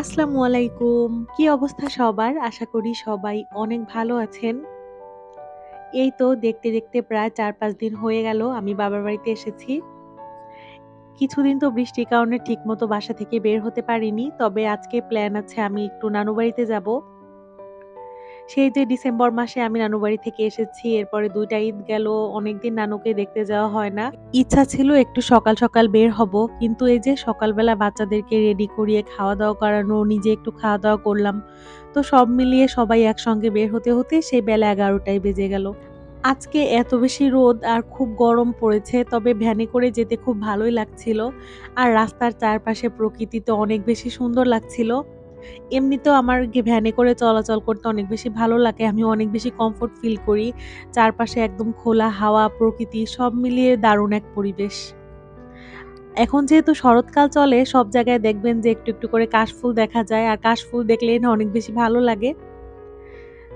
আসসালামু আলাইকুম। কি অবস্থা সবার? আশা করি সবাই অনেক ভালো আছেন। এই তো দেখতে, দেখতে প্রায় ৪-৫ দিন হয়ে গেল আমি বাবার বাড়িতে এসেছি। কিছুদিন তো বৃষ্টির কারণে ঠিকমতো বাসা থেকে বের হতে পারিনি। তবে আজকে প্ল্যান আছে আমি একটু নানু বাড়িতে যাব। সেই যে ডিসেম্বর মাসে আমি নানু বাড়ি থেকে এসেছি। এরপরে ২ টা ঈদ গেল। অনেকদিন নানুকে দেখতে যাওয়া হয় না। ইচ্ছা ছিল একটু সকাল, সকাল বের হব। কিন্তু এই যে সকালবেলা বাচ্চাদেরকে রেডি করিয়ে খাওয়া-দাওয়া করানো, নিজে একটু খাওয়া-দাওয়া করলাম। তো সব মিলিয়ে সবাই একসঙ্গে বের হতে, হতে সেই বেলা এগারোটায় বেজে গেল। আজকে এত বেশি রোদ আর খুব গরম পড়েছে। তবে ভ্যানে করে যেতে খুব ভালোই লাগছিল। আর রাস্তার চারপাশে প্রকৃতি তো অনেক বেশি সুন্দর লাগছিল। এমনিতেও আমার ভ্যানে করে চলাচল করতে অনেক বেশি ভালো লাগে। আমি অনেক বেশি কমফোর্ট ফিল করি। চারপাশে একদম খোলা হাওয়া, প্রকৃতি সব মিলিয়ে দারুণ এক পরিবেশ। এখন যেহেতু শরৎকাল চলে সব জায়গায় দেখবেন যে একটু, একটু করে কাশফুল দেখা যায়। আর কাশফুল দেখলেই না অনেক বেশি ভালো লাগে।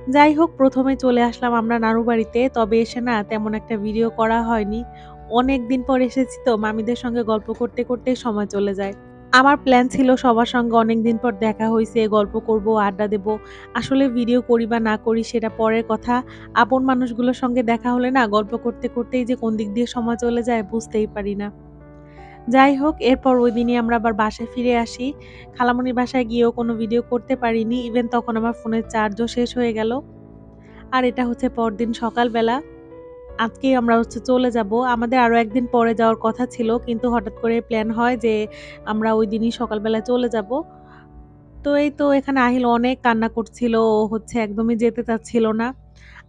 যাই হোক প্রথমে চলে আসলাম আমরা নানু বাড়িতে। তবে এসে না তেমন একটা ভিডিও করা হয়নি। অনেক দিন পর এসেছি তো মামিদের সঙ্গে গল্প করতে, করতে সময় চলে যায়। আমার প্ল্যান ছিল সবার সঙ্গে অনেক দিন পর দেখা হইছে, গল্প করব, আড্ডা দেব। আসলে ভিডিও করি বা না করি সেটা পরের কথা। আপন মানুষগুলোর সঙ্গে দেখা হলে না গল্প করতে, করতেই যে কোন দিক দিয়ে সময় চলে যায় বুঝতেই পারি না। যাই হোক এরপর ওই দিনই আমরা আবার বাসায় ফিরে আসি। খালামণির বাসায় গিয়েও কোনো ভিডিও করতে পারিনি। ইভেন তখন আমার ফোনের চার্জও শেষ হয়ে গেল। আর এটা হচ্ছে পরদিন সকালবেলা। আজকেই আমরা হচ্ছে চলে যাব। আমাদের আরও একদিন পরে যাওয়ার কথা ছিল। কিন্তু হঠাৎ করে প্ল্যান হয় যে আমরা ওই দিনই সকালবেলা চলে যাব। তো এই তো এখানে আহিল অনেক কান্না করছিল। ও হচ্ছে একদমই যেতে চাচ্ছিল না।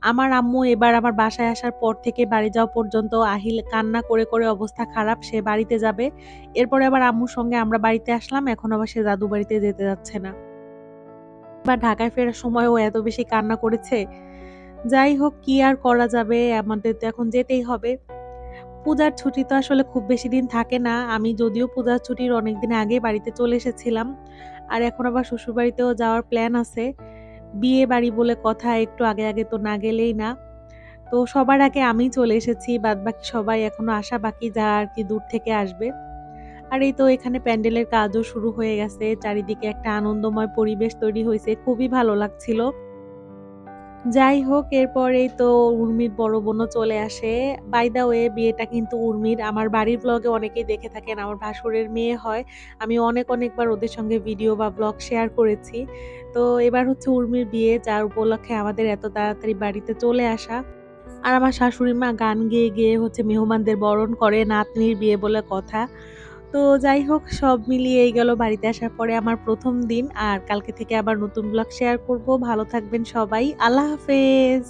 আমার আম্মু এবার আমার বাসায় আসার পর থেকে বাড়ি যাওয়া পর্যন্ত আহিল কান্না করে, করে অবস্থা খারাপ। সে বাড়িতে যাবে। এরপরে আবার আম্মুর সঙ্গে আমরা বাড়িতে আসলাম। এখন আবার সে দাদু বাড়িতে যেতে যাচ্ছে না। বা ঢাকায় ফেরার সময়ও এত বেশি কান্না করেছে। যাই হোক কি আর করা যাবে আমাদের তো এখন যেতেই হবে। পূজার ছুটি তো আসলে খুব বেশি দিন থাকে না। আমি যদিও পূজার ছুটির অনেকদিন আগে বাড়িতে চলে এসেছিলাম। আর এখন আবার শ্বশুরবাড়িতেও যাওয়ার প্ল্যান আছে। বিয়ে বাড়ি বলে কথা একটু আগে, আগে তো না গেলেই না। তো সবার আগে আমি চলে এসেছি। বাদ বাকি সবাই এখনও আসা বাকি যা আর কি দূর থেকে আসবে। আর এই তো এখানে প্যান্ডেলের কাজও শুরু হয়ে গেছে। চারিদিকে একটা আনন্দময় পরিবেশ তৈরি হয়েছে খুবই ভালো লাগছিল। যাই হোক এরপরেই তো উর্মির বড় বোনও চলে আসে। বাই দ্য ওয়ে বিয়েটা কিন্তু উর্মির। আমার বাড়ির ব্লগে অনেকেই দেখে থাকেন আমার ভাসুরের মেয়ে হয়। আমি অনেক, অনেকবার ওদের সঙ্গে ভিডিও বা ব্লগ শেয়ার করেছি। তো এবার হচ্ছে উর্মির বিয়ে যার উপলক্ষে আমাদের এত তাড়াতাড়ি বাড়িতে চলে আসা। আর আমার শাশুড়ি মা গান গেয়ে, গেয়ে হচ্ছে মেহমানদের বরণ করে নাতনির বিয়ে বলে কথা। তো যাই হোক, সব মিলিয়ে এই গেল বাড়িতে আসার পরে আমার প্রথম দিন। আর কালকে থেকে আবার নতুন ব্লগ শেয়ার করব। ভালো থাকবেন সবাই। আল্লাহ হাফেজ।